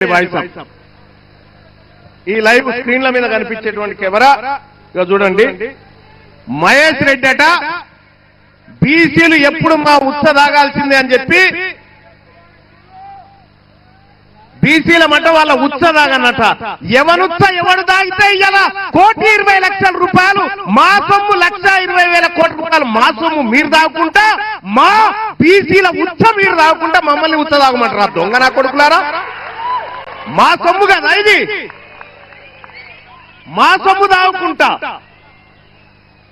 Voice. ఈ live స్క్రీన్ల మీద కనిపించేటువంటి కెమెరా ఇక చూడండి. మహేష్ రెడ్డి అట బీసీలు ఎప్పుడు మా ఉత్స తాగాల్సిందే అని చెప్పి బీసీల మంట వాళ్ళ ఉత్స తాగనట ఎవనుత్స ఎవడు తాగితే ఇలా కోటి ఇరవై లక్షల రూపాయలు మా సొమ్ము లక్ష ఇరవై వేల కోట్ల రూపాయలు మా సొమ్ము మీరు తాగుకుంటా మా బీసీల ఉత్స మీరు తాగుకుంటా మమ్మల్ని ఉత్స తాగమంటారా? దొంగ నా కొడుకులారా? మా సొమ్ము కదా ఇది. మా సొమ్ము తాగుకుంటా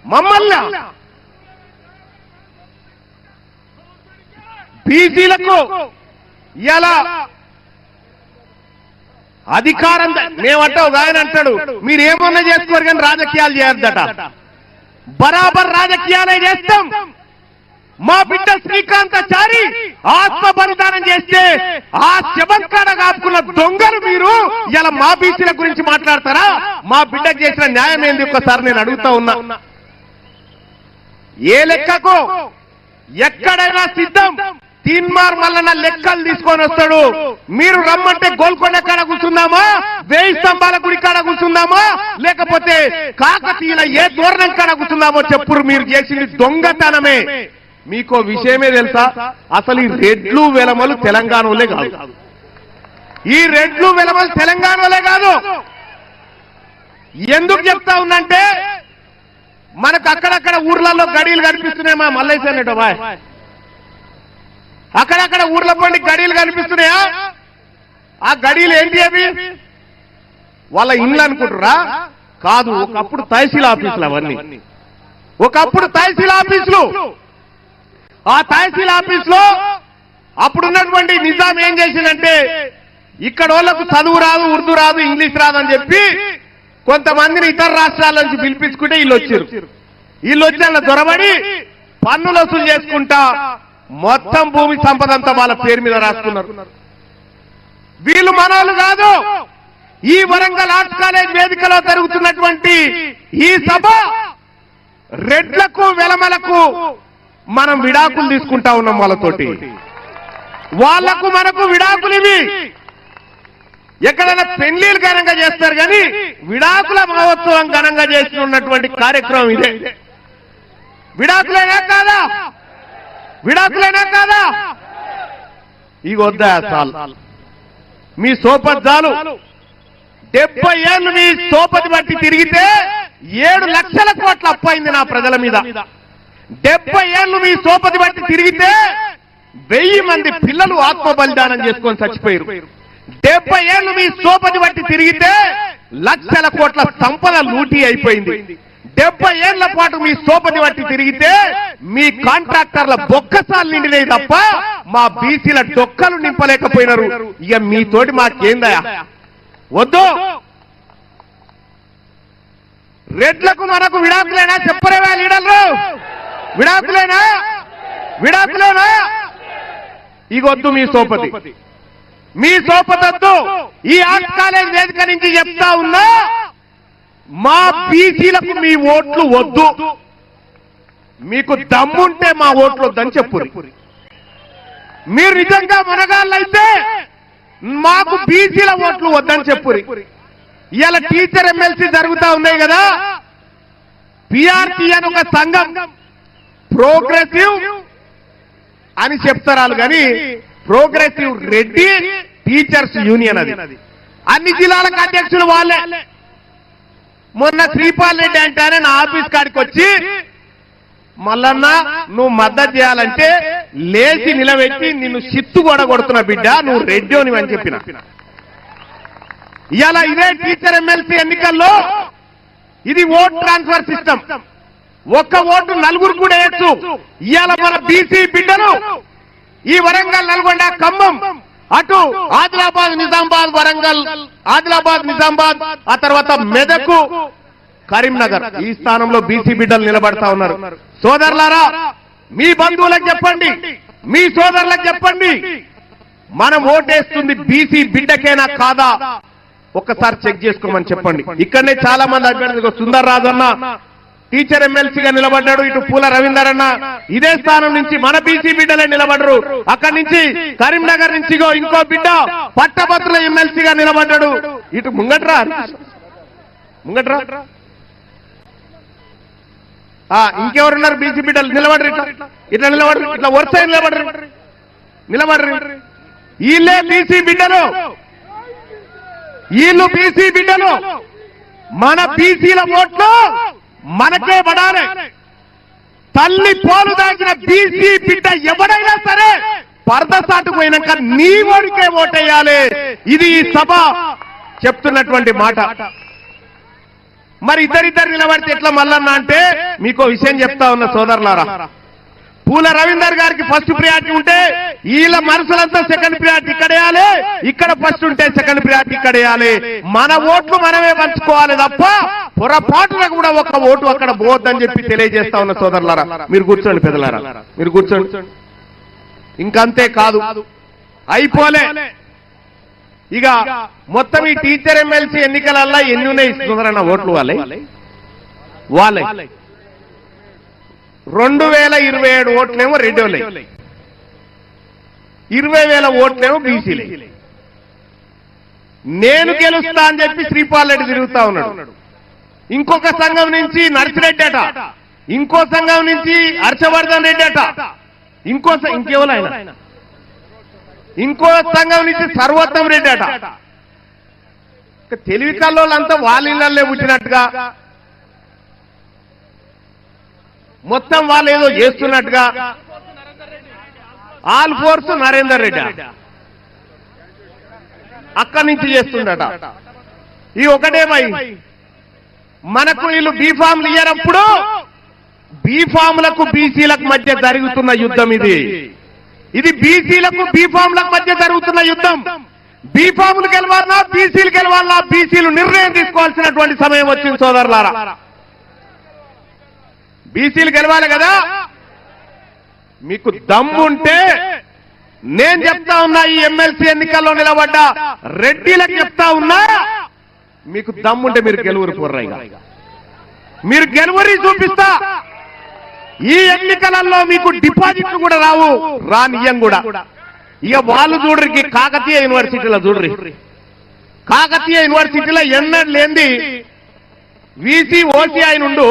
మమ్మల్ని. బీసీలకు ఎలా అధికారం మేమంటావు ఆయన అంటాడు. మీరు ఏమన్నా చేసుకోరు కానీ రాజకీయాలు చేయొద్దట. బరాబర్ రాజకీయాలే చేస్తాం. మా బిడ్డ శ్రీకాంతాచారి ఆత్మ బలిదానం చేస్తే ఆ శవంకాడ కాపుకున్న దొంగలు మీరు ఇలా మా బీసీల గురించి మాట్లాడతారా? మా బిడ్డకు చేసిన న్యాయం ఏంది? ఒక్కసారి నేను అడుగుతా ఉన్నా. ఏ లెక్కకు? ఎక్కడైనా సిద్ధం. తీన్మార్ మల్లన్న లెక్కలు తీసుకొని వస్తాడు. మీరు రమ్మంటే గోల్కొండ కాడ కూర్చుందామా? వేయి స్తంభాల గుడి కాడ కూర్చుందామా? లేకపోతే కాకతీయుల ఏ ధోరణం కాడ కూర్చుందామో చెప్పురు. మీరు చేసింది దొంగతనమే. మీకో విషయమే తెలుసా? అసలు ఈ రెడ్లు వెలమలు తెలంగాణలే కాదు. ఈ రెడ్లు వెలమలు తెలంగాణలే కాదు. ఎందుకు చెప్తా ఉందంటే మనకు అక్కడక్కడ ఊర్లలో గడీలు కనిపిస్తున్నాయి మా మల్లయ్య అన్నట్టు బాయ్ అక్కడక్కడ ఊర్ల పండి గడీలు కనిపిస్తున్నాయా? ఆ గడీలు ఏంటి అవి? వాళ్ళ ఇండ్లు అనుకుంటురా కాదు ఒకప్పుడు తహసీల్ ఆఫీసులు అవన్నీ. ఒకప్పుడు తహసీల్ ఆఫీసులు. ఆ తహసీల్ ఆఫీస్లో అప్పుడున్నటువంటి నిజాం ఏం చేసిందంటే ఇక్కడ వాళ్ళకు చదువు రాదు ఉర్దూ రాదు ఇంగ్లీష్ రాదు అని చెప్పి కొంతమందిని ఇతర రాష్ట్రాల నుంచి పిలిపించుకుంటే వీళ్ళు వచ్చారు. వీళ్ళు వచ్చి అలా దొరబడి పన్నులు వసూలు చేసుకుంటా మొత్తం భూమి సంపద అంతా వాళ్ళ పేరు మీద రాసుకున్నారు. వీళ్ళు మనోళ్ళు కాదు ఈ వరంగల్ ఆర్ట్స్ కాలేజ్ వేదికలో జరుగుతున్నటువంటి ఈ సభ రెడ్లకు వెలమలకు మనం విడాకులు తీసుకుంటా ఉన్నాం వాళ్ళతోటి. వాళ్ళకు మనకు విడాకులు ఇవి. ఎక్కడైనా పెళ్ళిలు ఘనంగా చేస్తారు కానీ విడాకుల మహోత్సవం ఘనంగా చేసి ఉన్నటువంటి కార్యక్రమం ఇదే. విడాకులైనా కాదా? విడాకులైనా కాదా? ఇక వద్దా చాలు. మీ సోపద్దాలు డెబ్బై ఏళ్ళు మీ సోపతి బట్టి తిరిగితే ఏడు లక్షల కోట్ల అప్పైంది నా ప్రజల మీద. డెబ్బై ఏళ్ళు మీ సోపతి బట్టి తిరిగితే వెయ్యి మంది పిల్లలు ఆత్మ బలిదానం చేసుకొని చచ్చిపోయారు. డెబ్బై ఏళ్ళు మీ సోపతి బట్టి తిరిగితే లక్షల కోట్ల సంపద లూటీ అయిపోయింది. డెబ్బై ఏళ్ళ పాటు మీ సోపతి బట్టి తిరిగితే మీ కాంట్రాక్టర్ల బొక్కసాలు నిండినాయి తప్ప మా బీసీల డొక్కలు నింపలేకపోయినారు. ఇక మీతోటి మాకేందయా వద్దు. రెడ్లకు మనకు విడాకులేనా చెప్పరేవా లీడర్లు? విడాకులేనా? విడాకులేనా? ఇగొద్దు మీ సోపతి. మీ సోపతొద్దు. ఈ ఆర్ట్స్ కాలేజ్ వేదిక నుంచి చెప్తా ఉన్నా మా బీసీలకు మీ ఓట్లు వద్దు. మీకు దమ్ముంటే మా ఓట్లు వద్దని చెప్పు మీరు నిజంగా మనగాళ్ళైతే మాకు బీసీల ఓట్లు వద్దని చెప్పురి ఇవాళ టీచర్ ఎమ్మెల్సీ జరుగుతా ఉన్నాయి కదా? పిఆర్టీ అని ఒక సంఘం. ప్రోగ్రెసివ్ అని చెప్తారు కానీ ప్రోగ్రెసివ్ రెడ్డి టీచర్స్ యూనియన్ అది. అన్ని జిల్లాలకు అధ్యక్షులు వాళ్ళే. మొన్న శ్రీపాల్ రెడ్డి అంటానే నా ఆఫీస్ కాడికి వచ్చి మల్లన్న నువ్వు మద్దతు చేయాలంటే లేచి నిలబెట్టి నిన్ను సిత్తు కూడా కొడుతున్నా బిడ్డ నువ్వు రెడ్డి అని చెప్పిన. ఇలా ఇదే టీచర్ ఎమ్మెల్సీ ఎన్నికల్లో ఇది ఓట్ ట్రాన్స్ఫర్ సిస్టమ్. ఒక్క ఓటు నలుగురు కూడా వేయచ్చు. ఇవాళ మన బీసీ బిడ్డను ఈ వరంగల్ నల్గొండ ఖమ్మం అటు ఆదిలాబాద్ నిజామాబాద్ వరంగల్ ఆదిలాబాద్ నిజామాబాద్ ఆ తర్వాత మెదకు కరీంనగర్ ఈ స్థానంలో బీసీ బిడ్డలు నిలబడతా ఉన్నారు. సోదరులారా మీ బంధువులకు చెప్పండి మీ సోదరులకు చెప్పండి మనం ఓటేస్తుంది బీసీ బిడ్డకేనా కాదా? ఒక్కసారి చెక్ చేసుకోమని చెప్పండి. ఇక్కడనే చాలా మంది అభ్యర్థులు సుందర్ రాజన్న టీచర్ ఎమ్మెల్సీగా నిలబడ్డాడు ఇటు పూల రవీందర్ అన్న ఇదే స్థానం నుంచి మన బీసీ బిడ్డలే నిలబడరు. అక్కడి నుంచి కరీంనగర్ నుంచి ఇంకో బిడ్డ పట్టభద్రుల ఎమ్మెల్సీగా నిలబడ్డాడు. ఇటు ముంగట్రా? ముంగట్రా? ఇంకెవరున్నారు బీసీ బిడ్డలు? నిలబడరు ఇట్లా. ఇట్లా నిలబడరు. ఇట్లా వరుస నిలబడరు. నిలబడరు. వీళ్ళే బీసీ బిడ్డలు. వీళ్ళు బీసీ బిడ్డలు. మన బీసీల ఓట్లు మనకే పడాలి. తల్లి పోలు దాచిన బీసీ బిడ్డ ఎవడైనా సరే పరదసాటు పోయినాక నీ ఓడికే ఓటేయాలి. ఇది ఈ సభ చెప్తున్నటువంటి మాట. మరి ఇద్దరిద్దరు నిలబడితే ఎట్లా మల్లన్న అంటే మీకు విషయం చెప్తా ఉన్న సోదరులారా. పూల రవీందర్ గారికి ఫస్ట్ ప్రియారిటీ ఉంటే వీళ్ళ మనసులంతా సెకండ్ ప్రియారిటీ ఇక్కడ వేయాలి. ఇక్కడ ఫస్ట్ ఉంటే సెకండ్ ప్రియారిటీ ఇక్కడ వేయాలి. మన ఓట్లు మనమే పంచుకోవాలి తప్ప పొరపాటున కూడా ఒక ఓటు అక్కడ పోవద్దని చెప్పి తెలియజేస్తా ఉన్న సోదరులారా మీరు కూర్చోండి పెద్దలారా మీరు కూర్చోండి. ఇంకంతే కాదు. అయిపోలే. ఇక మొత్తం ఈ టీచర్ ఎమ్మెల్సీ ఎన్నికలల్లా ఎన్ని ఉన్నాయి సుందరన్న ఓట్లు వాళ్ళే? వాళ్ళే. రెండు వేల ఇరవై ఏడు ఓట్లేమో రెడ్డోలే. ఇరవై వేల ఓట్లేమో బీసీలే. నేను గెలుస్తా అని చెప్పి శ్రీపాల్ రెడ్డి తిరుగుతా ఉన్నాడు. ఇంకొక సంఘం నుంచి నర్సిరెడ్డి అట. ఇంకో సంఘం నుంచి హర్షవర్ధన్ రెడ్డి అట. ఇంకో స- ఇంకెవరు ఆయన? ఇంకో సంఘం నుంచి సర్వోత్తం రెడ్డి అట. తెలివి కల్లోళ్ళంతా వాళ్ళ ఇళ్ళే పుట్టినట్టుగా మొత్తం వాళ్ళు ఏదో చేస్తున్నట్టుగా. ఆల్ ఫోర్స్ నరేందర్ రెడ్డి. అక్కడి నుంచి చేస్తుండట. ఈ ఒకటేమై మనకు వీళ్ళు బీఫామ్లు ఇయ్యనప్పుడు బీఫాములకు బీసీలకు మధ్య జరుగుతున్న యుద్ధం ఇది. ఇది బీసీలకు బీఫాములకు మధ్య జరుగుతున్న యుద్ధం. బీఫాములు గెలవాలన్నా బీసీలు గెలవాలన్నా బీసీలు నిర్ణయం తీసుకోవాల్సినటువంటి సమయం వచ్చింది సోదరులారా. బీసీలు గెలవాలి కదా? మీకు దమ్ముంటే నేను చెప్తా ఉన్నా ఈ ఎమ్మెల్సీ ఎన్నికల్లో నిలబడ్డ? రెడ్డిలకు చెప్తా ఉన్నా? మీకు దమ్ముంటే మీరు గెలువురు కుర్రైగా మీరు గెలువరి చూపిస్తా. ఈ ఎన్నికలలో మీకు డిపాజిట్లు కూడా రావు. రానియం కూడా. ఇక వాళ్ళు చూడరికి కాకతీయ యూనివర్సిటీలో చూడరి. కాకతీయ యూనివర్సిటీలో ఎన్నడు లేంది వీసీ ఓసీ ఆయన ఉండు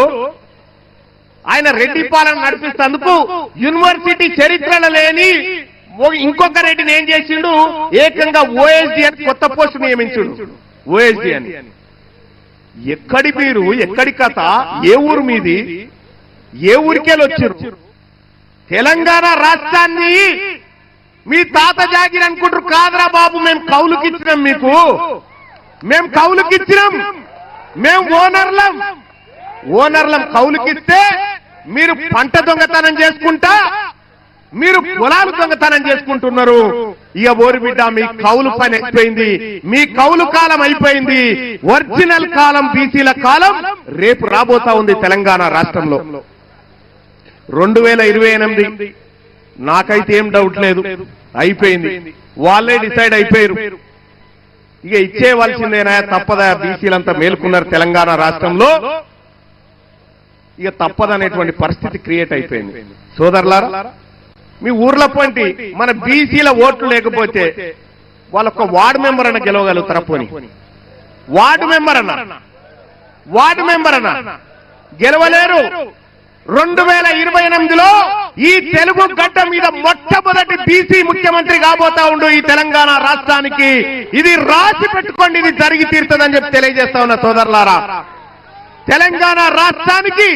ఆయన రెడ్డి పాలన నడిపిస్తేందుకు యూనివర్సిటీ చరిత్రలో లేని ఇంకొక రెడ్డిని ఏం చేసిండు? ఏకంగా ఓఎస్డి అని కొత్త పోస్ట్ నియమించుడు. ఓఎస్డి అని. ఎక్కడి మీరు ఎక్కడి కథ ఏ ఊరు మీది? ఏ ఊరికెళ్ళి వచ్చారు తెలంగాణ రాష్ట్రాన్ని మీ తాత జాగిరి అనుకుంటారు. కాదురా బాబు మేము కౌలుకిచ్చినాం మీకు. మేము కౌలుకిచ్చినాం. మేము ఓనర్లం. ఓనర్లం కౌలుకిస్తే మీరు పంట దొంగతనం చేసుకుంటా మీరు పొలాలు దొంగతనం చేసుకుంటున్నారు. ఇక ఓరి బిడ్డ మీ కౌలు పని అయిపోయింది. మీ కౌలు కాలం అయిపోయింది. ఒరిజినల్ కాలం బీసీల కాలం రేపు రాబోతా ఉంది తెలంగాణ రాష్ట్రంలో. రెండు వేల ఇరవై ఎనిమిది నాకైతే ఏం డౌట్ లేదు. అయిపోయింది. వాళ్ళే డిసైడ్ అయిపోయారు. ఇక ఇచ్చేవలసిందేనా తప్పదా? బీసీలంతా మేల్కొన్నారు తెలంగాణ రాష్ట్రంలో. ఇక తప్పదనేటువంటి పరిస్థితి క్రియేట్ అయిపోయింది. సోదరులారా మీ ఊర్లో పొంటి మన బీసీల ఓట్లు లేకపోతే వాళ్ళొక్క వార్డు మెంబర్ అన్న గెలవగలుగుతారా పోని? వార్డు మెంబర్ అన్న. వార్డు మెంబర్ అన్న. గెలవలేరు. రెండు వేల ఇరవై ఎనిమిదిలో ఈ తెలుగు గడ్డ మీద మొట్టమొదటి బీసీ ముఖ్యమంత్రి కాబోతా ఉండు ఈ తెలంగాణ రాష్ట్రానికి. ఇది రాసి పెట్టుకోండి ఇది జరిగి తీరుతుందని చెప్పి తెలియజేస్తా ఉన్న సోదరులారా. తెలంగాణ రాష్ట్రానికి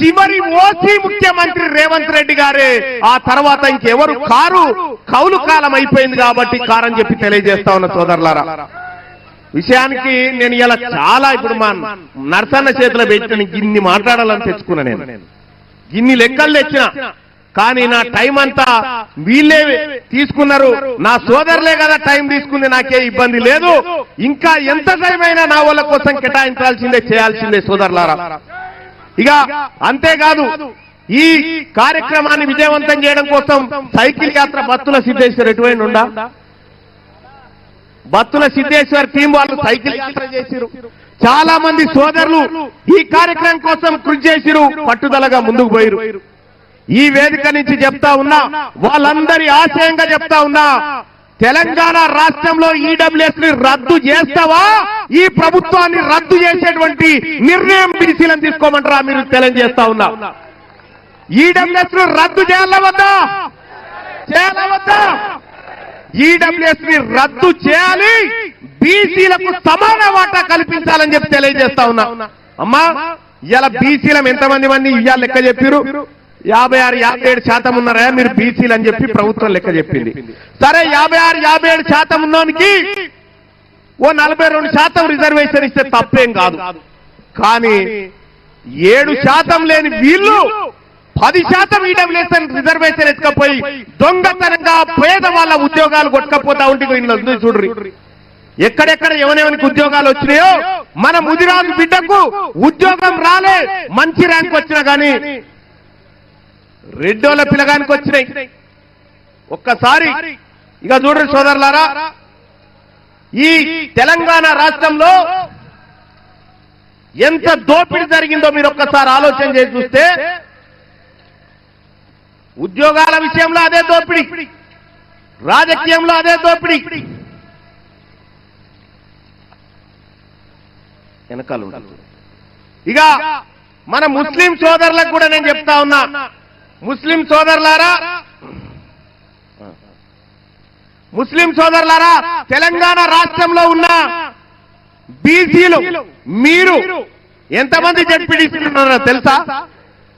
చివరి ఓసీ ముఖ్యమంత్రి రేవంత్ రెడ్డి గారే. ఆ తర్వాత ఇంకెవరు? కారు కౌలు కాలం అయిపోయింది కాబట్టి కారని చెప్పి తెలియజేస్తా ఉన్న సోదరులారా. విషయానికి నేను ఇలా చాలా ఇప్పుడు మా నర్సన్న చేతిలో పెట్టిన ఇన్ని మాట్లాడాలని తెచ్చుకున్నా నేను. ఇన్ని లెక్కలు తెచ్చిన. కానీ నా టైం అంతా వీళ్ళే తీసుకున్నారు. నా సోదరులే కదా టైం తీసుకుంది నాకే ఇబ్బంది లేదు. ఇంకా ఎంత టైం అయినా నా వాళ్ళ కోసం కేటాయించాల్సిందే చేయాల్సిందే సోదరులారా. ఇక అంతేకాదు ఈ కార్యక్రమాన్ని విజయవంతం చేయడం కోసం సైకిల్ యాత్ర బస్సుల సిద్ధేశ్వర్ ఎటువంటి ఉండా బత్తుల సిద్ధేశ్వర్ టీం వాళ్ళు సైకిల్ యాత్ర చేసిరు చాలా మంది సోదరులు ఈ కార్యక్రమం కోసం కృషి చేసిరు పట్టుదలగా ముందుకు పోయిరు ఈ వేదిక నుంచి చెప్తా ఉన్నా వాళ్ళందరి ఆశయంగా చెప్తా ఉన్నా తెలంగాణ రాష్ట్రంలో ఈడబ్ల్యూఎస్ని రద్దు చేస్తావా? ఈ ప్రభుత్వాన్ని రద్దు చేసేటువంటి నిర్ణయం బీసీలను తీసుకోమంటారా మీరు తెలియజేస్తా ఉన్నా? ఈడబ్ల్యూఎస్ను రద్దు చేయాలా వద్దా? చేయాలా వద్దా? ఈడబ్ల్యూఎస్ని రద్దు చేయాలి బీసీలకు సమాన వాటా కల్పించాలని చెప్పి తెలియజేస్తా ఉన్నా. అమ్మా ఇలా బీసీలం ఎంతమంది మంది ఇవాళ లెక్క చెప్పారు యాభై ఆరు యాభై ఏడు శాతం ఉన్నారా? మీరు బీసీలు అని చెప్పి ప్రభుత్వం లెక్క చెప్పింది. సరే యాభై ఆరు యాభై ఏడు శాతం ఉన్నోనికి ఓ నలభై రెండు శాతం రిజర్వేషన్ ఇస్తే తప్పేం కాదు. కానీ ఏడు శాతం లేని వీళ్ళు పది శాతం ఈడబ్ల్యూఎస్ఎన్ రిజర్వేషన్ ఎత్తుకపోయి దొంగతనంగా పేద వాళ్ళ ఉద్యోగాలు కొట్టుకపోతా ఉంటే ఇంట్లో చూడ్రి. ఎక్కడెక్కడ ఎవరెవరికి ఉద్యోగాలు వచ్చినాయో మన ముదిరాజు బిడ్డకు ఉద్యోగం రాలే మంచి ర్యాంక్ వచ్చినా కానీ రెడ్డోళ్ళ పిల్లగానికి వచ్చినాయి. ఒక్కసారి ఇక చూడండి సోదరులారా ఈ తెలంగాణ రాష్ట్రంలో ఎంత దోపిడీ జరిగిందో మీరు ఒక్కసారి ఆలోచన చేసి చూస్తే ఉద్యోగాల విషయంలో అదే దోపిడీ రాజకీయంలో అదే దోపిడీ. వెనకాల. ఇక మన ముస్లిం సోదరులకు కూడా నేను చెప్తా ఉన్నా ముస్లిం సోదరులారా ముస్లిం సోదరులారా తెలంగాణ రాష్ట్రంలో ఉన్న బీసీలు మీరు ఎంతమంది జడ్పీటీసీలు ఉన్నారో తెలుసా?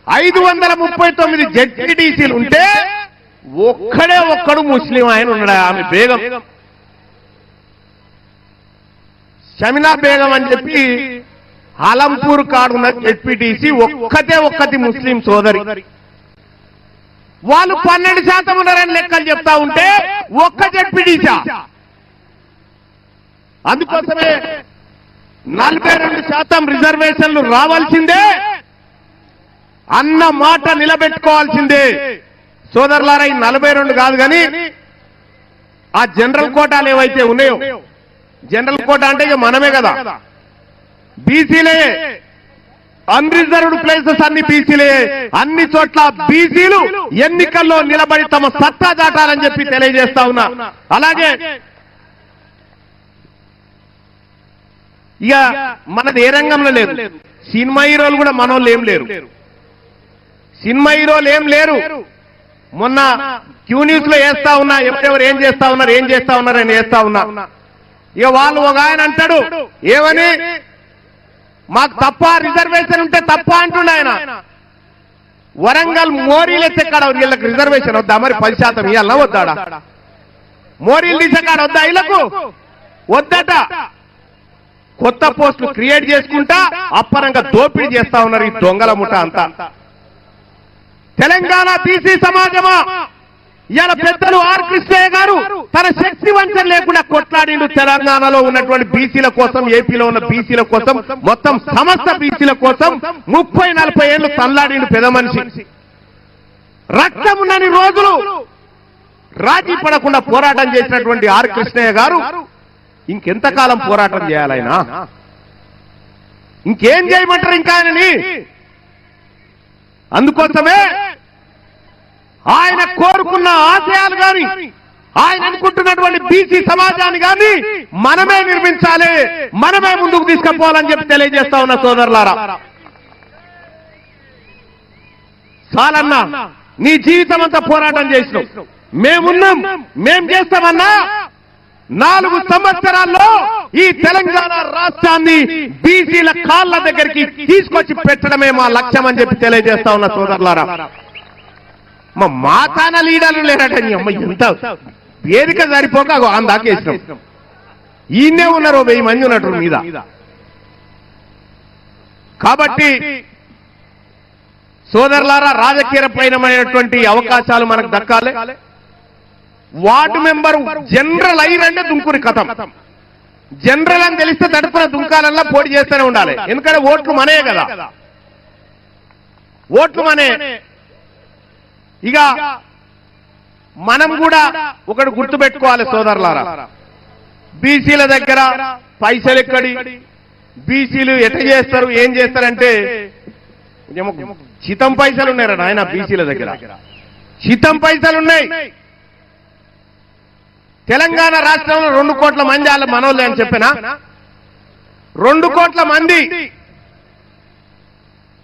ఐదు వందల ముప్పై తొమ్మిది జడ్పీటీసీలు ఉంటే ఒక్కడే ఒక్కడు ముస్లిం ఆయన ఉన్నాడు? ఆమె బేగం. షమినా బేగం అని చెప్పి అలంపూర్ కాడున్న జడ్పీటీసీ ఒక్కతే ఒక్కటి ముస్లిం సోదరి. వాళ్ళు పన్నెండు శాతం ఉన్నారని లెక్కలు చెప్తా ఉంటే ఒక్క జడ్పీటీసా అందుకోసమే నలభై రెండు శాతం రిజర్వేషన్లు రావాల్సిందే. అన్న మాట నిలబెట్టుకోవాల్సిందే. సోదరులారా ఈ నలభై రెండు కాదు కానీ ఆ జనరల్ కోటాలు ఏవైతే ఉన్నాయో జనరల్ కోటా అంటే ఇక మనమే కదా. బీసీలే. అన్రిజర్వ్డ్ ప్లేసెస్ అన్ని బీసీలే అన్ని చోట్ల బీసీలు ఎన్నికల్లో నిలబడి తమ సత్తా దాటాలని చెప్పి తెలియజేస్తా ఉన్నా. అలాగే ఇక మనది ఏ రంగంలో లేదు. సినిమా హీరోలు కూడా మనోళ్ళు ఏం లేరు. సినిమా హీరోలు ఏం లేరు. మొన్న క్యూ న్యూస్లో వేస్తా ఉన్నా ఎవరెవరు ఏం చేస్తా ఉన్నారు ఏం చేస్తా ఉన్నారు అని వేస్తా ఉన్నా. ఇక వాళ్ళు ఒక ఆయన అంటాడు ఏమని? మాకు తప్ప? రిజర్వేషన్ ఉంటే తప్ప అంటుండే ఆయన. వరంగల్ మోరీలు ఎత్తే కాడ వీళ్ళకి రిజర్వేషన్ వద్దా? మరి పది శాతం ఇవ్వాలన్నా వద్దాడా? మోరీలు తీసే కాడ వద్దా వీళ్ళకు? వద్దట. కొత్త పోస్టులు క్రియేట్ చేసుకుంటా అప్పరంగా దోపిడీ చేస్తా ఉన్నారు ఈ దొంగల ముఠ అంతా. తెలంగాణ బీసీ సమాజమా? ఇవాళ పెద్దలు ఆర్ కృష్ణయ్య గారు తన శక్తి వంచన లేకుండా కొట్లాడిండు తెలంగాణలో ఉన్నటువంటి బీసీల కోసం ఏపీలో ఉన్న బీసీల కోసం మొత్తం సమస్త బీసీల కోసం ముప్పై నలభై ఏళ్ళు తల్లాడిండు పెద్ద మనిషి. రక్తం ఉన్నని రోజులు రాజీ పడకుండా పోరాటం చేసినటువంటి ఆర్ కృష్ణయ్య గారు ఇంకెంతకాలం పోరాటం చేయాలైనా? ఇంకేం చేయమంటారు ఇంకా ఆయనని? అందుకోసమే ఆయన కోరుకున్న ఆశయాలు గాని ఆయన అనుకుంటున్నటువంటి బీసీ సమాజాన్ని గాని మనమే నిర్మించాలి మనమే ముందుకు తీసుకుపోవాలని చెప్పి తెలియజేస్తా ఉన్న సోదరులారా. చాలన్నా నీ జీవితం అంతా పోరాటం చేసినాం మేమున్నాం మేం చేస్తామన్నా నాలుగు సంవత్సరాల్లో ఈ తెలంగాణ రాష్ట్రాన్ని బీసీల కాళ్ళ దగ్గరికి తీసుకొచ్చి పెట్టడమే మా లక్ష్యం అని చెప్పి తెలియజేస్తా ఉన్న సోదరులారా. మా మాతాన లీడర్లు లేరట నీ అమ్మ ఎంత వేదిక సరిపోక అగో ఆన్ దాకేసినాం. ఈయనే ఉన్నారు వెయ్యి మంది ఉన్నట్టు మీద. కాబట్టి సోదరులారా రాజకీయపైనమైనటువంటి అవకాశాలు మనకు దక్కాలి. వార్డు మెంబర్ జనరల్ అయిరంటే దుంకుని కథం. జనరల్ అని తెలిస్తే తడుపున దుంకాలల్లా పోటీ చేస్తూనే ఉండాలి. ఎందుకంటే ఓట్లు మనే కదా. ఓట్లు మనే ఇక మనం కూడా ఒకటి గుర్తుపెట్టుకోవాలి సోదరులారా. బీసీల దగ్గర పైసలు ఎక్కడి? బీసీలు ఎట చేస్తారు? ఏం చేస్తారంటే చితం పైసలు ఉన్నారా నాయన బీసీల దగ్గర. చితం పైసలు ఉన్నాయి. తెలంగాణ రాష్ట్రంలో రెండు కోట్ల మంది వాళ్ళ మనోళ్ళే అని చెప్పిన? రెండు కోట్ల మంది.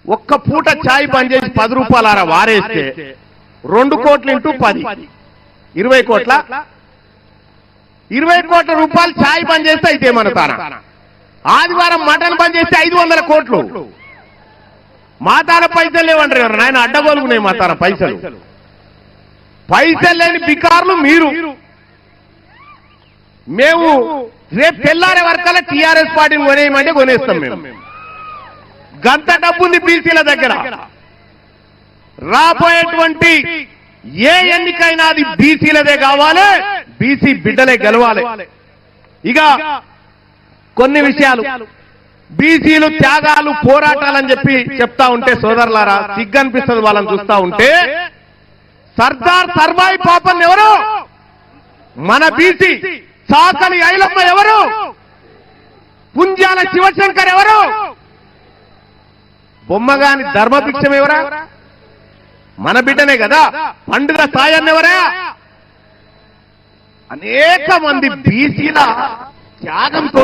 ఒక్క పూట ఛాయ్ పనిచేసి పది రూపాయలారా వారేస్తే? రెండు కోట్లు ఇంటూ పది. ఇరవై కోట్ల? ఇరవై కోట్ల రూపాయలు ఛాయ్ పని చేస్తే అయితే మన తాన? ఆదివారం మటన్ పని చేస్తే ఐదు వందల కోట్లు. మా తాన పైసలు లేవంటారు ఎవరు? నాయన అడ్డగోలుకున్నాయి మా తాన పైసలు. పైసలు లేని బికార్లు మీరు. మేము రేపు తెల్లారే వరకల్లా టీఆర్ఎస్ పార్టీని కొనేయమంటే కొనేస్తాం మేము. గంత డబ్బుంది బీసీల దగ్గర. రాబోయేటువంటి ఏ ఎన్నికైనా అది బీసీలదే కావాలి బీసీ బిడ్డలే గెలవాలి. ఇక కొన్ని విషయాలు. బీసీలు త్యాగాలు పోరాటాలని చెప్పి చెప్తా ఉంటే సోదరులారా సిగ్గనిపిస్తుంది వాళ్ళని చూస్తా ఉంటే సర్దార్ సర్వాయి పాపన్ ఎవరు? మన బీసీ చాకలి ఐలమ్మ ఎవరు? పుంజాల శివశంకర్ ఎవరు? బొమ్మగాని ధర్మభిక్షం ఎవరా? మన బిడ్డనే కదా? పండుగ సాయన్న అనేక మంది బీసీల త్యాగంతో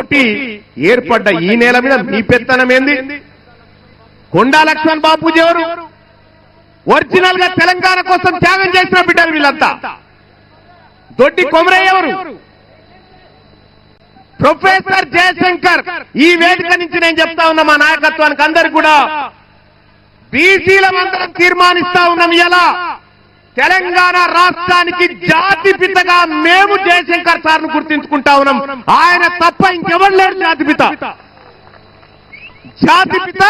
ఏర్పడ్డ ఈ నేల మీద మీ పెత్తనం ఏంది? కొండా లక్ష్మణ్ బాపూజీ ఎవరు? ఒరిజినల్గా తెలంగాణ కోసం త్యాగం చేసిన బిడ్డలు వీళ్ళంతా. దొడ్డి కొమరయ్య ఎవరు? ప్రొఫెసర్ జయశంకర్. ఈ వేదిక నుంచి నేను చెప్తా ఉన్నా మా నాయకత్వానికి అందరు కూడా బీసీల మందరం తీర్మానిస్తా ఉన్నాం ఎలా తెలంగాణ రాష్ట్రానికి జాతి పితగా మేము జయశంకర్ సార్ను గుర్తించుకుంటా ఉన్నాం. ఆయన తప్ప ఇంకెవరు లేరు జాతి పిత. జాతి పిత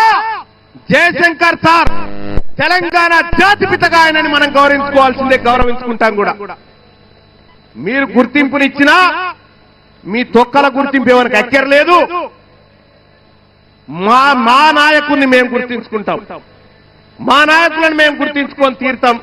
జయశంకర్ సార్. తెలంగాణ జాతి పితగా ఆయనని మనం గౌరవించుకోవాల్సిందే గౌరవించుకుంటాం కూడా. మీరు గుర్తింపునిచ్చినా మీ తొక్కల గుర్తింపు ఎవరికి అక్కర్లేదు. మా మా నాయకుడిని మేము గుర్తించుకుంటాం. మా నాయకులను మేము గుర్తించుకొని తీరుతాం.